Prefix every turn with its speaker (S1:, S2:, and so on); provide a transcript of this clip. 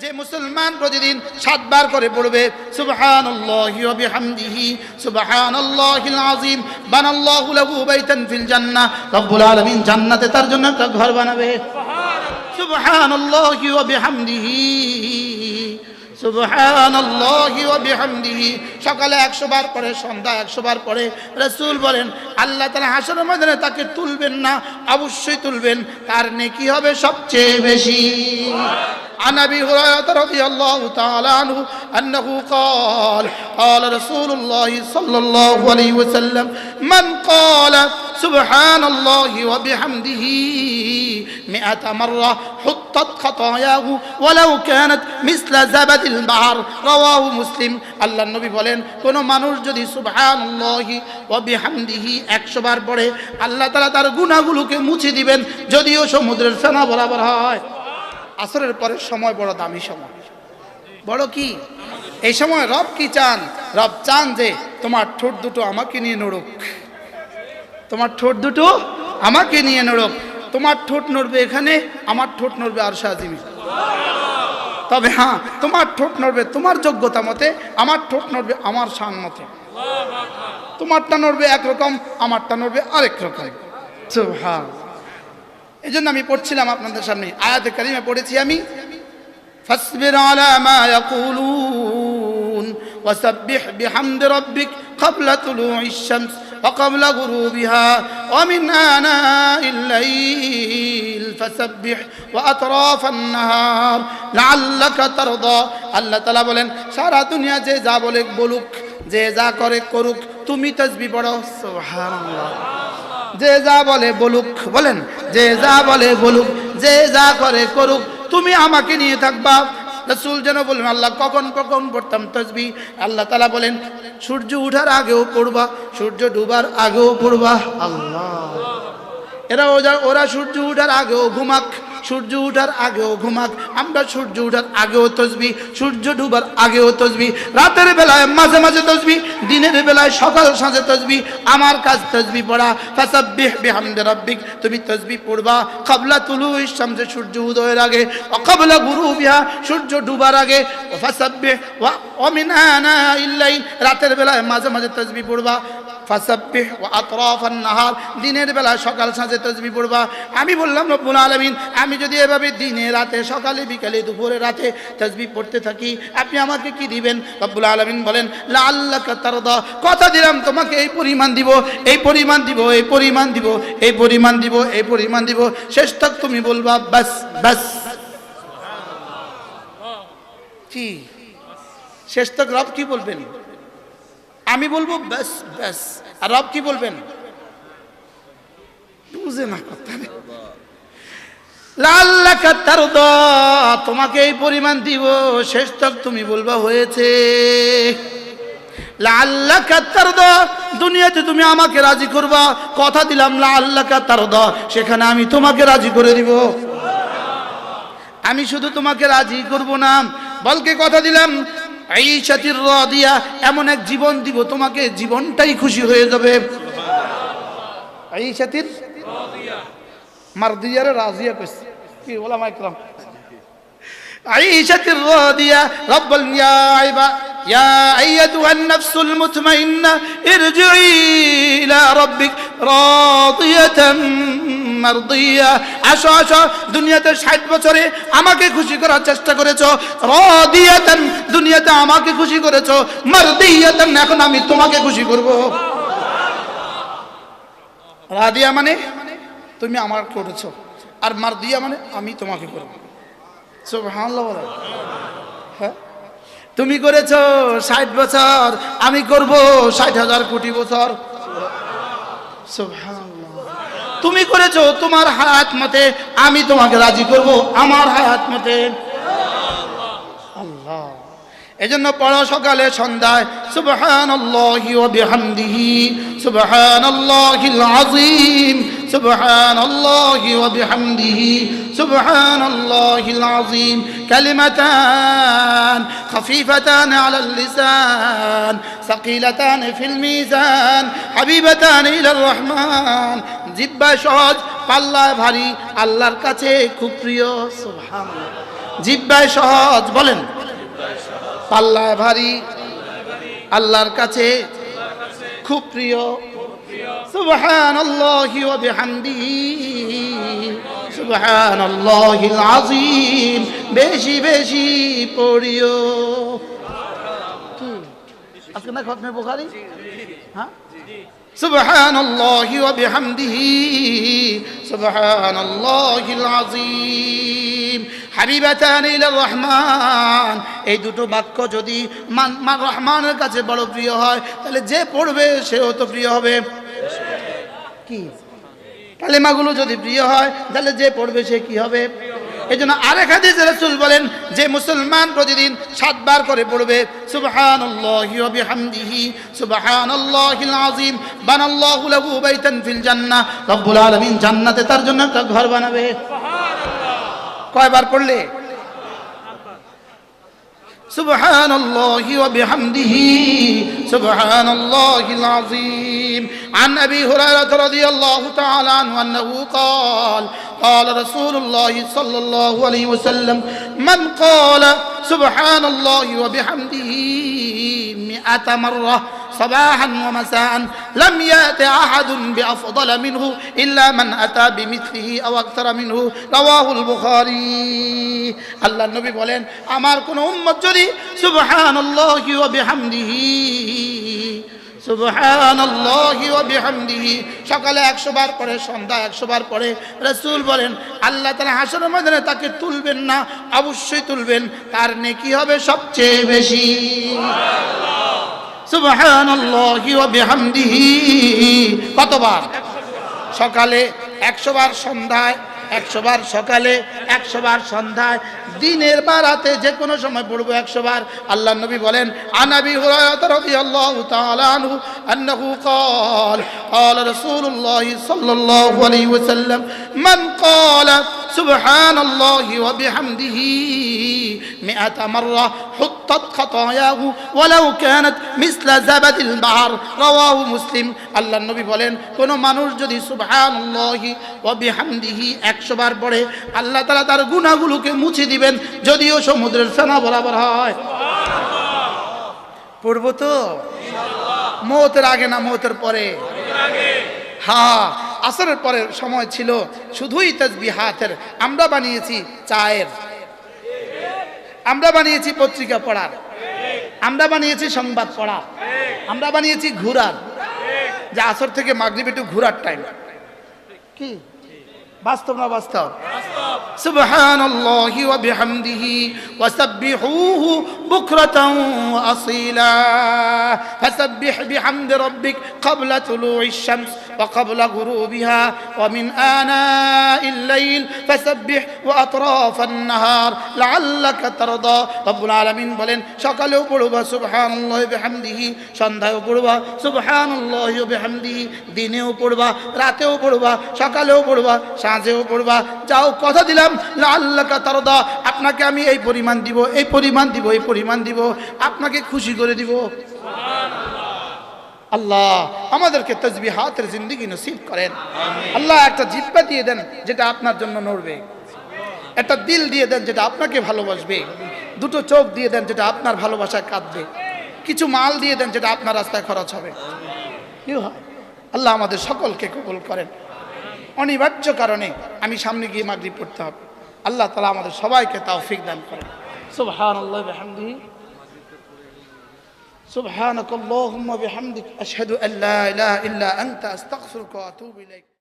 S1: যে মুসলমান প্রতিদিন সাতবার করে পড়বে জান্নাতে তার জন্য একটা ঘর বানাবে। সকালে 100 বার পরে সন্ধ্যা 100 বার পরে রাসূল বলেন, আল্লাহ তাআলা হাসরের ময়দানে তাকে তুলবেন না, অবশ্যই তুলবেন, তার নেকি হবে সবচেয়ে বেশি। عن ابي هريره رضي الله تعالى عنه انه قال قال رسول الله صلى الله عليه وسلم من قال سبحان الله وبحمده مئة مرة حطت خطاياه ولو كانت مثل زبد البحر رواه مسلم আল্লাহ নবী বলেন কোন মানুষ যদি সুবহানাল্লাহি ওয়া বিহামদিহি 100 বার পড়ে আল্লাহ তাআলা তার গুনাহগুলোকে মুছে দিবেন যদিও সমুদ্রের ফেনা বরাবর হয় আসরের পরের সময় বড় দামি সময়। বড় কি? এই সময় রব কি চান? রব চান যে তোমার ঠোঁট দুটো আমাকে নিয়ে নড়ুক। তোমার ঠোঁট দুটো আমাকে নিয়ে নড়ুক। তোমার ঠোঁট নড়বে এখানে, আমার ঠোঁট নড়বে আর সাজিমি তবে হ্যাঁ তোমার ঠোঁট নড়বে তোমার যোগ্যতা মতে, আমার ঠোঁট নড়বে আমার শান মতে। তোমারটা নড়বে একরকম, আমারটা নড়বে আরেক রকম। হ্যাঁ এই জন্য আমি পড়ছিলাম আপনাদের সামনে আয়াতে কারিমে পড়েছি আমি فاصبر على ما يقولون وسبح بحمد ربك قبل طلوع الشمس وقبل غروبها ومن آناء الليل فسبح وأطراف النهار لعلك ترضى আল্লাহ তালা বলেন সারা দুনিয়া যে যা বলে বলুক যে যা করে করুক তুমি তসবি পড়ো সুবহানাল্লাহ যে যা বলে বলুক, বলেন, যে যা বলে বলুক, যে যা করে করুক, তুমি আমাকে নিয়ে থাকবা। রসুল যেন বলেন, আল্লাহ কখন কখন পড়তাম তসবি আল্লাহ তালা বলেন, সূর্য উঠার আগেও পড়বা, সূর্য ডুবার আগেও পড়বা। আল্লাহ। এরা ওরা সূর্য উঠার আগেও ঘুমাক। সূর্য উঠার আগেও ঘুমাক। আমরা সূর্য উঠার আগেও তসবি, সূর্য ডুবার আগেও তসবি, রাতের বেলায় মাঝে মাঝে তসবি, দিনের বেলায় সকাল সাঁঝে তসবি, আমার কাজ তসবি পড়া। ফাসাব্বিহ বিহামদি রাব্বিক, তুমি তসবি পড়বা। কাবলা তুলু ইসলামে সূর্য উদয়ের আগে। অকাবলা গুরু বিহা সূর্য ডুবার আগে। ফাসাব্বিহ, ওয়া অমিন আনা ইল্লাইল রাতের বেলায় মাঝে মাঝে তসবি পড়বা। ফাসাব্বিহ ওয়া আতরাফান নাহার দিনের বেলা সকাল সাঁঝে তসবি পড়বা। আমি বললাম, রব্বুল আলামিন, আমি যদি এভাবে দিনে রাতে, সকালে, বিকালে, দুপুরে রাতে তসবি পড়তে থাকি, আপনি আমাকে কি দিবেন? রব্বুল আলামিন বলেন লা তারদা। কথা দিলাম, তোমাকে এই পরিমাণ দিব, এই পরিমাণ দিব, এই পরিমাণ দিব, এই পরিমাণ দিব, এই পরিমাণ দিব। শেষ তক তুমি বলবা, বাস বাস। কি? শেষ তক রব কি বলবেন? আমি বলব, ব্যাস ব্যাস। আর রব কি বলবেন? বুঝে না তোমাকে এই পরিমাণ দিব, শেষ তক তুমি বলবা হয়েছে। লাল্লাকা তারদা, দুনিয়াতে তুমি আমাকে রাজি করবা। কথা দিলাম, লাল্লাকা তারদা, সেখানে আমি তোমাকে রাজি করে দিব। আমি শুধু তোমাকে রাজি করব না, বলকে কথা দিলাম এই সাথীর দিয়া এমন এক জীবন দিব তোমাকে জীবনটাই খুশি হয়ে যাবে এই সাথীর মারদিয়ারে রাজিয়া কইছে কি বলা মাইকরাম عيشة الراضية رب يا عبا يا أيتها النفس المطمئنة ارجعي إلى ربك راضية মারদিয়া। আসো আসো, দুনিয়াতে ষাট বছরে আমাকে খুশি করার চেষ্টা করেছ। দুনিয়াতে আমাকে খুশি এখন আমি তোমাকে খুশি রাদিয়া মানে তুমি আমার করেছ। আর মারদিয়া মানে আমি তোমাকে করব। হ্যাঁ? তুমি করেছ ষাট বছর, আমি করব ষাট হাজার কোটি বছর। সুবহানাল্লাহ। তুমি করেছ তোমার হায়াত মতে, আমি তোমাকে রাজি করব আমার হায়াত মতে। আল্লাহ। এজন্য পড়ো সকালে, সন্ধ্যায়, সুবহানাল্লাহি ওয়া বিহামদিহি, সুবহানাল্লাহিল আযীম, সুবহানাল্লাহি ওয়া বিহামদিহি, সুবহানাল্লাহিল আযীম। কালিমাতান খাফিফাতান আলাল লিসান, সাকিলাতান ফিল মিজান, হাবিবাতান ইলার রহমান। জিব্বা সহজ, পাল্লায় ভারী, আল্লাহর কাছে খুব প্রিয়, সুবহানাল্লাহ। জিব্বায় সহজ, বলেন। পাল্লায় ভারী, আল্লাহর কাছে খুব প্রিয়, সুবহানাল্লাহি ওয়া বিহামদিহি সুবহানাল্লাহিল আযীম, বেশি বেশি পড়িও? আজকে না খতমে বুখারী? হ্যাঁ? سبحان الله وبحمده سبحان الله العظيم হাবিবাতান ইলা রহমান এই দুটো বাক্য যদি মান মান রহমানের কাছে বড় প্রিয় হয় তাহলে যে পড়বে সেও তো প্রিয় হবে কি কালেমাগুলো যদি প্রিয় হয় তাহলে যে পড়বে সে কি হবে এই জন্য আরেক হাদিস রাসূল বলেন যে মুসলমান প্রতিদিন সাতবার করে পড়বে সুবহানাল্লাহি ওয়া বিহামদিহি সুবহানাল্লাহিল আযীম বানাল্লাহু লাহু বাইতান ফিল জান্নাহ রব্বুল আলামিন জান্নাতে তার জন্য একটা ঘর বানাবে কয়বার পড়লে سبحان الله وبحمده سبحان الله العظيم عن ابي هريره رضي الله تعالى عنه انه قال قال رسول الله صلى الله عليه وسلم من قال سبحان الله وبحمده مئة مرة صباحا ومساء لم يأت أحد بأفضل منه إلا من أتى بمثله أو أكثر منه رواه البخاري الله النبي بولين أماركم أمة جدي سبحان الله وبحمده বিহামদিহি। সকালে 100 বার পরে সন্ধ্যা 100 বার পরে রাসূল বলেন, আল্লাহ তাআলা হাসরের ময়দানে তাকে তুলবেন না, অবশ্যই তুলবেন। তার নেকি হবে সবচেয়ে বেশি। বিহামদিহি। কতবার? সকালে একশো বার, সন্ধ্যায় একশো বার সকালে একশো বার সন্ধ্যায় দিনের বা রাতে যে কোনো সময় পড়বো একশো বার আল্লাহ নবী বলেন আনাবি হুরায়রা রাদিয়াল্লাহু তাআলা আনহু আন্নাহু قال قال رسول الله صلى الله عليه وسلم من قال سبحان الله وبحمده مئة مرة حطت خطاياه ولو كانت مثل زبد البحر رواه مسلم আল্লাহ নবী বলেন কোন মানুষ যদি সুবহানাল্লাহি ওয়া বিহামদিহি 100 বার পড়ে আল্লাহ তাআলা তার গুনাহগুলোকে মুছে দিবেন যদিও সমুদ্রের ফেনা বরাবর হয় পড়বো তো মৌতের আগে না মৌতের পরে হ্যাঁ আসরের পরের সময় ছিল, শুধুই তাজবি হাতের। আমরা বানিয়েছি চায়ের। আমরা বানিয়েছি পত্রিকা পড়ার। আমরা বানিয়েছি সংবাদ পড়া আমরা বানিয়েছি ঘুরার। যে আসর থেকে মাগরিব একটু ঘুরার টাইম কি? বাস্তব না বাস্তব? سبحان الله وبحمده وسبحوه بكرة وأصيلا فسبح بحمد ربك قبل طلوع الشمس وقبل غروبها ومن آناء الليل فسبح وأطراف النهار لعلك ترضى رب العالمين বলেন সকালেও পড়বা সুবহানাল্লাহি বিহামদিহি সন্ধ্যায়ও পড়বা সুবহানাল্লাহি বিহামদিহি দিনেও পড়বা রাতেও পড়বা সকালেও পড়বা সাঁঝেও পড়বা যাও কথা দিলাম। লাল্লাকা তারদা আপনাকে আমি এই পরিমাণ দিব এই পরিমাণ দিব এই পরিমাণ দিব আপনাকে খুশি করে দিব। আল্লাহ আমাদেরকে তসবি হাতের জিন্দিগি নসিব করেন। আল্লাহ একটা জিব্বা দিয়ে দেন যেটা আপনার জন্য নড়বে। একটা দিল দিয়ে দেন যেটা আপনাকে ভালোবাসবে। দুটো চোখ দিয়ে দেন যেটা আপনার ভালোবাসায় কাঁদবে। কিছু মাল দিয়ে দেন যেটা আপনার রাস্তায় খরচ হবে। কি হয়। আল্লাহ আমাদের সকলকে কবুল করেন। অনিবার্য কারণে আমি সামনে গিয়ে মাগরিব পড়তে হবে আল্লাহ তালা আমাদের সবাইকে তৌফিক দান করেন সুবহানাল্লাহি ওয়া বিহামদিহি سبحانك اللهم وبحمدك أشهد أن لا إله إلا أنت أستغفرك وأتوب إليك